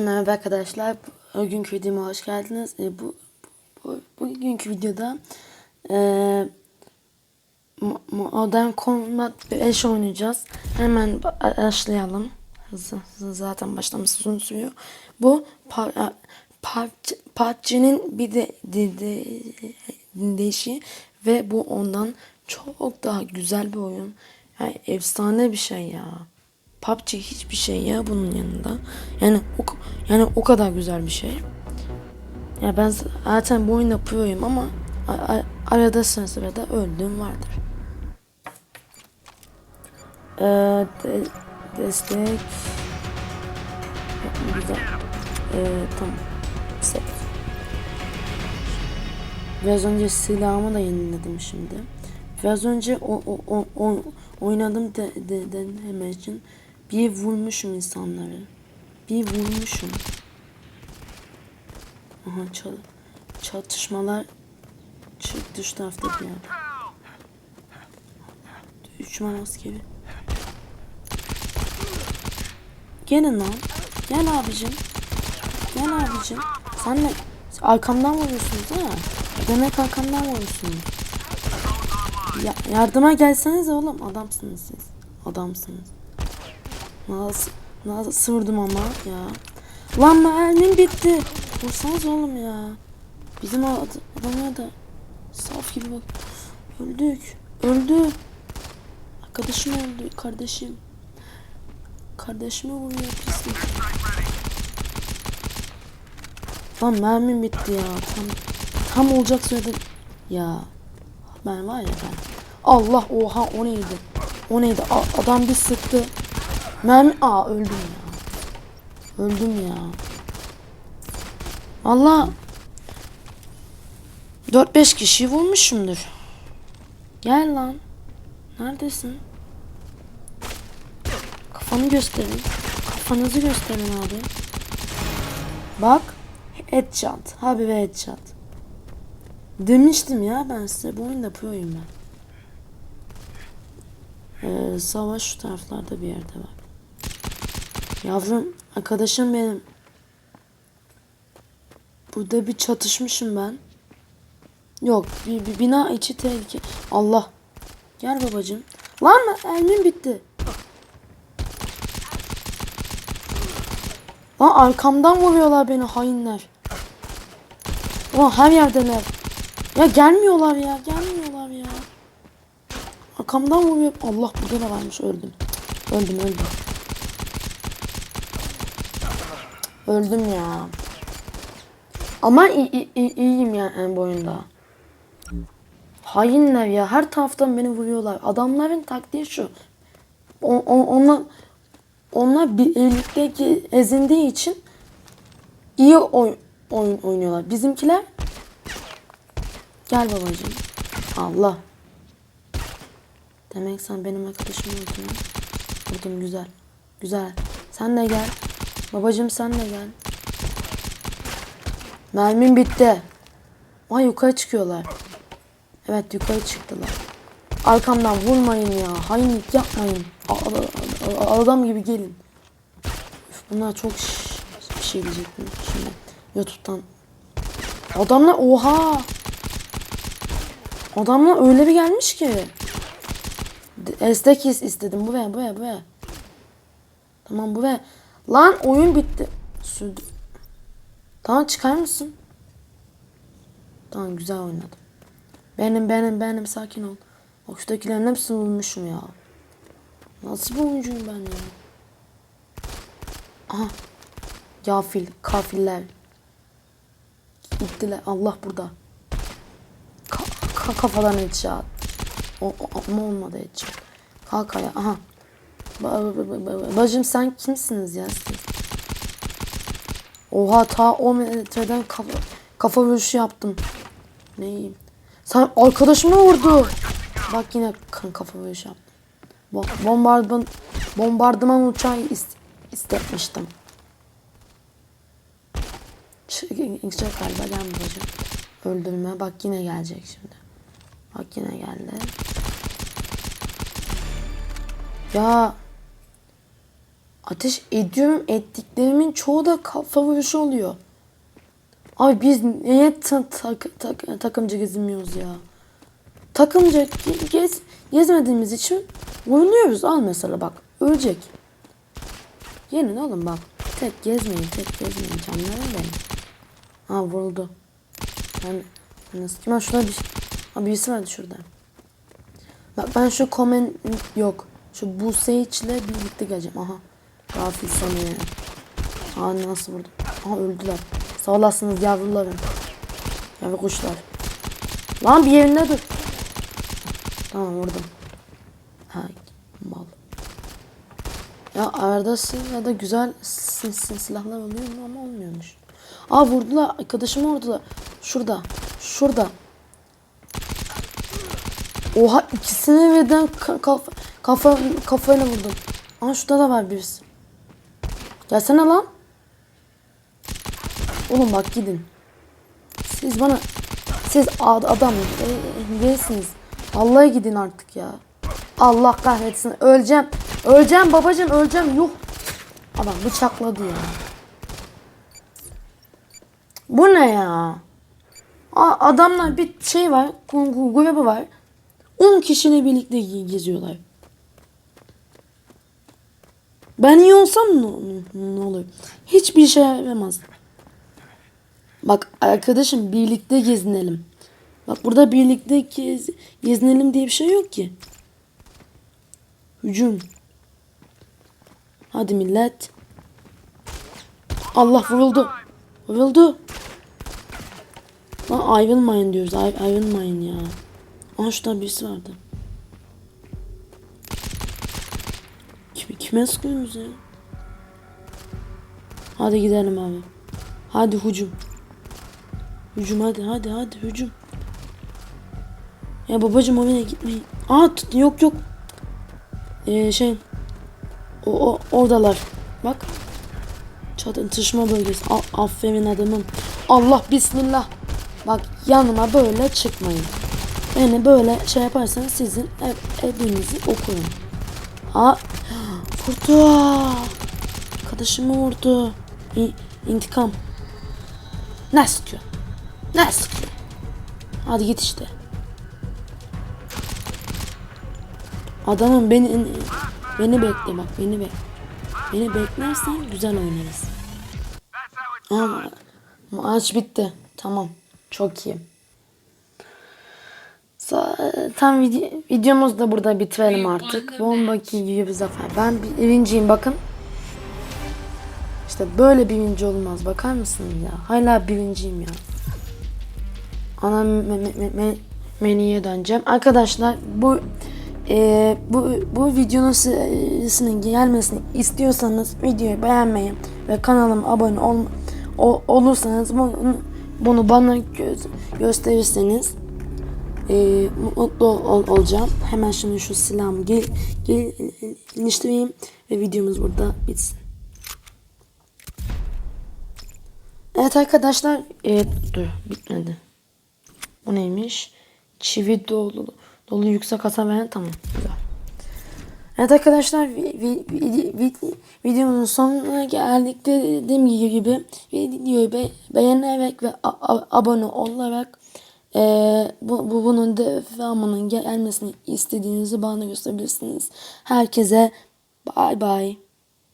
Merhaba arkadaşlar. Bugünkü videoma hoş geldiniz. E, bu, bu bugünkü videoda e, Mo- Modern Combat 5 oynayacağız. Hemen ba- başlayalım. Hızlı, zaten başlaması uzun sürüyor. Bu PUBG'nin bir de, de, de, değişi ve bu ondan çok daha güzel bir oyun. Yani efsane bir şey ya. PUBG hiçbir şey ya bunun yanında. Yani o, yani o kadar güzel bir şey. Ya ben zaten bu oyunu yapıyorum ama arada sırada öldüğüm vardır. Ee, de- destek. Ee, tamam. Set. Biraz önce silahımı da yeniledim şimdi. Biraz önce o, o, o, o oynadım de, de, deneme için bir vurmuşum insanları. Bir vurmuşum. Aha çal çatışmalar çık dış tarafta bir yerde. Düşman askeri. Gelin lan. Gel abicim. Gel abicim. Sen de arkamdan vuruyorsunuz ha? Demek arkamdan vuruyorsunuz. Ya, yardıma gelseniz oğlum. Adamsınız siz. Adamsınız. Nasıl, nasıl vurdum ama ya. Lan mermim bitti. Vursanız oğlum ya. Bizim ad adamlar da saf gibi bak. Öldük. Öldü. Arkadaşım öldü. Kardeşim. Kardeşime vuruyor pislik. Lan mermim bitti ya. Tam tam olacak sırada ya. Ben var ya ben. Allah oha o neydi? O neydi? A- adam bir sıktı. Mermi aa öldüm ya. Öldüm ya. Allah 4-5 kişiyi vurmuşumdur. Gel lan. Neredesin? Kafanı gösterin. Kafanızı gösterin abi. Bak. Headshot. Abi ve headshot. Demiştim ya ben size. Bu oyunda proyum ben. Ee, savaş şu taraflarda bir yerde var. Yavrum arkadaşım benim. Burada bir çatışmışım ben. Yok bir, bir bina içi tehlike. Allah. Gel babacım. Lan elmim bitti. Lan arkamdan vuruyorlar beni hainler. Ulan her yerdeler. Ya gelmiyorlar ya gelmiyorlar ya. Arkamdan vuruyor. Allah burada da varmış öldüm. Öldüm öldüm. Öldüm ya. Ama iyiyim yani bu oyunda. Hainler ya. Her taraftan beni vuruyorlar. Adamların taktiği şu. O, o, onlar, onlar birlikteki ezindiği için iyi oy, oyun oynuyorlar. Bizimkiler Gel babacığım. Allah. Demek sen benim arkadaşım oldun. Vurdum güzel. Güzel. Sen de gel. Babacığım sen de gel. Mermim bitti. Ay yukarı çıkıyorlar. Evet yukarı çıktılar. Arkamdan vurmayın ya. Hainlik yapmayın. A- a- a- adam gibi gelin. Üf, bunlar çok bir şey diyecektim şimdi. Youtube'dan. Adamlar oha. Adamlar öyle bir gelmiş ki. Destek is- istedim. Bu ve bu ve bu ve. Tamam bu ve. Lan oyun bitti. Sürdü. Tamam çıkar mısın? Tamam güzel oynadım. Benim benim benim sakin ol. Bak şuradakilerin hepsini vurmuşum ya. Nasıl bir oyuncuyum ben ya? Aha. Gafil, kafiller. Gittiler. Allah burada. Ka ka- kafadan headshot. O, o, ama olmadı headshot. Kalk ayağa. Aha. Bacım sen kimsiniz ya? Oha ta 10 metreden kafa, kafa vuruşu yaptım. Neyim? Sen arkadaşımı vurdu. Bak yine kafa vuruşu yaptım. Bak bombardıman bombardıman uçağı is- istetmiştim. Yüksek galiba gelmeyecek. Öldürme. Bak yine gelecek şimdi. Bak yine geldi. Ya Ateş ediyorum. Ettiklerimin çoğu da kafa vuruşu oluyor. Abi biz niye ta- tak- tak- takımcı gezmiyoruz ya? Takımcı ge- gez gezmediğimiz için vuruluyoruz. Al mesela bak. Ölecek. Yenin oğlum bak. Tek gezmeyin. Tek gezmeyin. Canlara benim. Ha vuruldu. Ben nasıl? Ben şurada bir Ha birisi vardı şurada. Bak ben şu komen yok. Şu Buse ile birlikte geleceğim. Aha. Gafil sanıyor. Aa nasıl vurdum? Aha öldüler. Sağ olasınız yavrularım. Yavru kuşlar. Lan bir yerinde dur. Tamam vurdum. Ha mal. Ya arada ya da güzel sil, sil, silahlar oluyor mu ama olmuyormuş. Aa vurdular. Arkadaşımı vurdular. Şurada. Şurada. Oha ikisini birden ka- kafa, kafa, kafayla vurdum. Aa şurada da var birisi. Gelsene lan. Oğlum bak gidin. Siz bana siz ad- adam e, değilsiniz. Allah'a gidin artık ya. Allah kahretsin. Öleceğim. Öleceğim babacığım öleceğim. Yuh. Adam bıçakladı ya. Bu ne ya? Aa, adamlar bir şey var. Grubu var. 10 kişiyle birlikte ge- geziyorlar. Ben iyi olsam ne, ne olur? Hiçbir şey yaramaz. Bak arkadaşım birlikte gezinelim. Bak burada birlikte gez, gezinelim diye bir şey yok ki. Hücum. Hadi millet. Allah vuruldu. Vuruldu. Lan ayrılmayın diyoruz. Ay, ayrılmayın ya. Aha şurada birisi vardı. Kim, kime sıkıyorsunuz ya? Hadi gidelim abi. Hadi hücum. Hücum hadi hadi hadi hücum. Ya babacım oraya gitmeyin. Aa tut- yok yok. Ee, şey. O, o oradalar. Bak. Çatışma bölgesi. A- aferin adamım. Allah bismillah. Bak yanıma böyle çıkmayın. Beni böyle şey yaparsanız sizin ev, evinizi okuyun. Ha vurdu. Arkadaşımı vurdu. İ- intikam. Ne sıkıyor? Ne sıkıyor? Hadi git işte. Adamım beni beni bekle bak beni bekle. Beni beklersen güzel oynarız. Ama maç bitti. Tamam. Çok iyi. Tam video, videomuzu da burada bitirelim artık. Bomba gibi bir zafer. Ben birinciyim bakın. İşte böyle birinci olmaz. Bakar mısınız ya? Hala birinciyim ya. Ana me- me- me- me- menüye döneceğim. Arkadaşlar bu e, bu bu videonun sizin gelmesini istiyorsanız videoyu beğenmeyi ve kanalıma abone ol, olursanız bunu, bunu bana gö- gösterirseniz e, mutlu ol- olacağım. Hemen şimdi şu silahımı gel, geliştireyim ve videomuz burada bitsin. Evet arkadaşlar e, dur bitmedi. Bu neymiş? Çivi dolu dolu yüksek hasar veren tamam güzel. Evet arkadaşlar vi, vi, vi, videonun sonuna geldik dediğim gibi videoyu be, beğenerek ve a, a, abone olarak e, bu, bu bunun devamının gelmesini istediğinizi bana gösterebilirsiniz. Herkese bay bay.